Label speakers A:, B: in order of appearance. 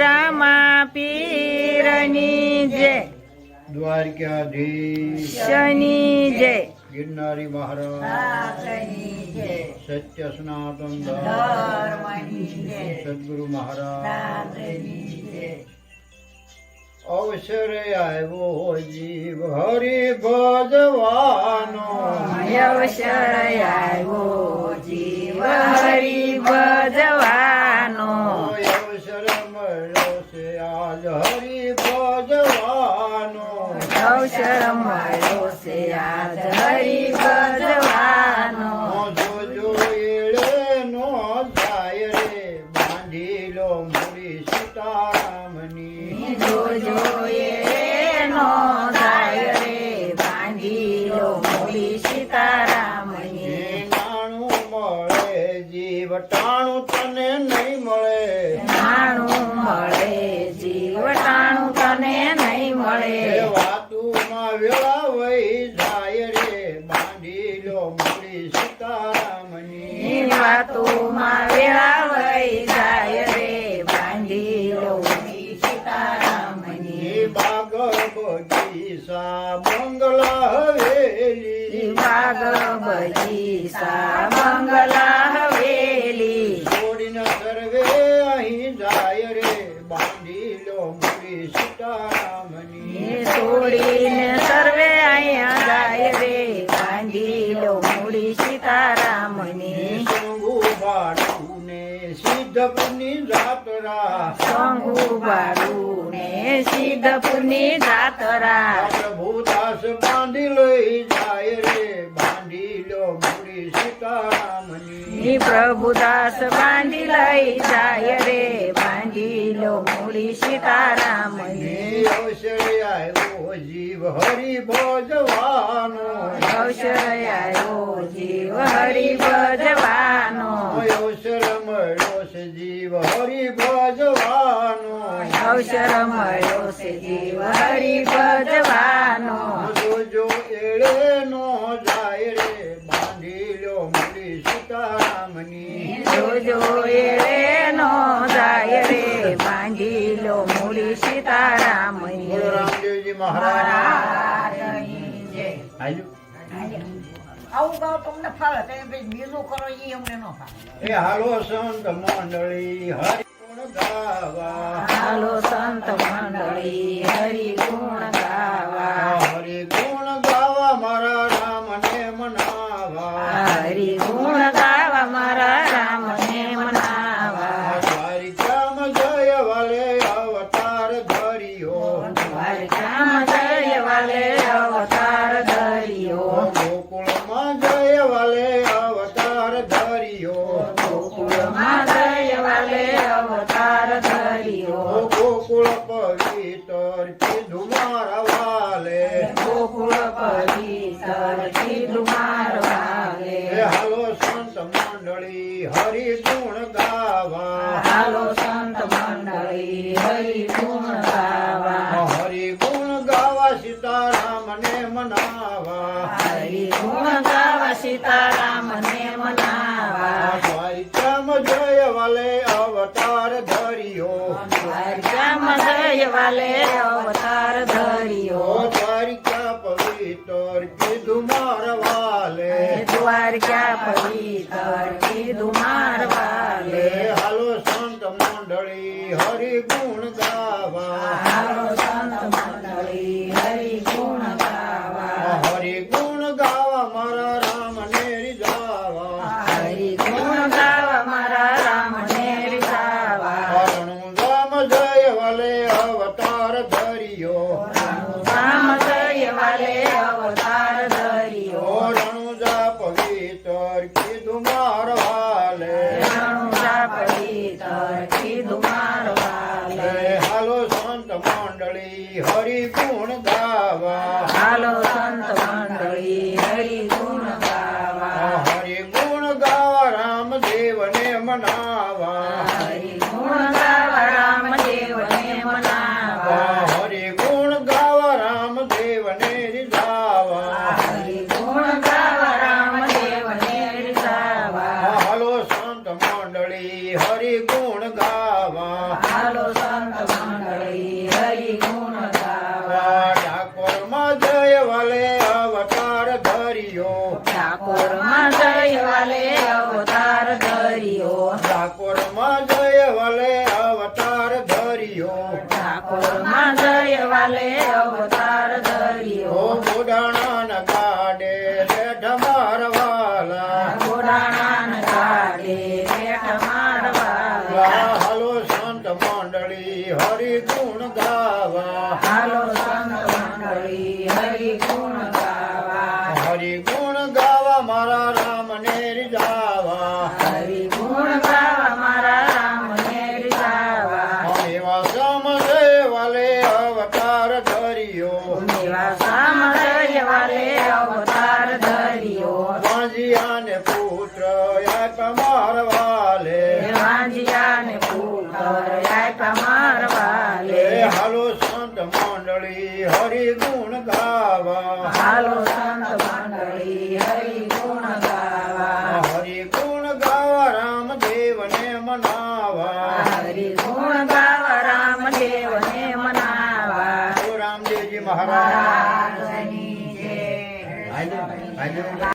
A: રામા પીરની જય.
B: દ્વારકાધીશ.
A: શનિ જય.
B: ગિરનારી મહારાજ. સત્ય સનાતન સદગુરુ મહારાજ. અવસર આવ્યો જીવ હરિ ભજવાનો.
A: અવસર આવ્યો જીવ હરિ ભજવાનો.
B: ભજવાનો
A: અવસર મળ્યો છે આજ હરિ ભજવાનો.
B: જોજો એળે નો જાય રે બાંધી લો મૂડી સીતારામની.
A: જોજો એનો જાય
B: વાતોમાં વેળા વહી જાય રે બાંધી લો સીતારામની. બાગ બગીચા બંગલા હવેલી.
A: બાગ બગીચા બંગલા હવેલી.
B: છોડીને સર્વે અહીં જાય રે બાંધી લો સીતારામની.
A: છોડીને સર્વે અહીંયા
B: જાતરા
A: શંભુ બાળું ને સિદ્ધપુરની જાતરા
B: પ્રભુદાસ બાંધી લઈ જાય રે બાંધી લો મૂડી સીતારામની.
A: ની પ્રભુદાસ બાંધી લઈ જાય રે બાંધી લો મોડી સીતારામની.
B: આવ્યો જીવ હરિ ભજવાનો
A: અવસર આવ્યો હરિ ભજવાનો.
B: જોજો એળે નો જાય રે બાંધી લો મળી સીતારામની.
A: જોજો એળે નો જાય રે બાંધી લો મૂડી સીતારામની
B: રામદેવજી મહારાજ.
C: આવું ગાવ તમને ફાવે તમે બીજું કરો એ અમને ન ફાવે.
B: એ હાલો સંત મંડળી હરિ ગુણ ગાવા
A: હાલો સંત મંડળી.
B: ધર્યો. ગોકુળમાં જય વાલે અવતાર ધર્યો ગોકુળ પવિત્ર કીધું મારા વાલે.
A: ગોકુળ પવિત્ર કીધું મારવાલે
B: વાલે હાલો સંત મંડળી હરિ ગુણ ગાવા.
A: હાલો સંત મંડળી હરિ ગુણ ગાવા.
B: સીતારામને મનાવા.
A: હરિ ગુણ ગાવા સીતારામને મનાવા.
B: દ્વારિકામાં જય વાલે અવતાર ધર્યો.
A: દ્વારકામાં જય વાલે અવતાર ધર્યો.
B: દ્વારિકા પવિત્ર કીધું મારા વાલે.
A: દ્વારકા પવિત્ર કીધું મારવાલે
B: હાલો સંત મંડળી હરિ ગુણ ગાવા.
A: હાલો સંત ગાવા
B: હાલો ઠાકોરમાં જય વલે અવતાર ધર્યો.
A: ઠાકોરમાં જય વાલે અવતાર
B: અવતાર ધર્યો.
A: અવતાર ધર્યો
B: વાંજિયાને પુત્ર આપ મારવાલે.
A: વાંજિયાને પુત્ર આપ્યા મારવાલે
B: હાલો સંત મંડળી હરિ ગુણ ગાવા.
A: હાલો સંત મંડળી હરિ ગુણ ગાવા
B: હરિ ગુણ ગાવા રામદેવને મનાવા.
A: હરિ ગુણ ગાવા
B: महाराज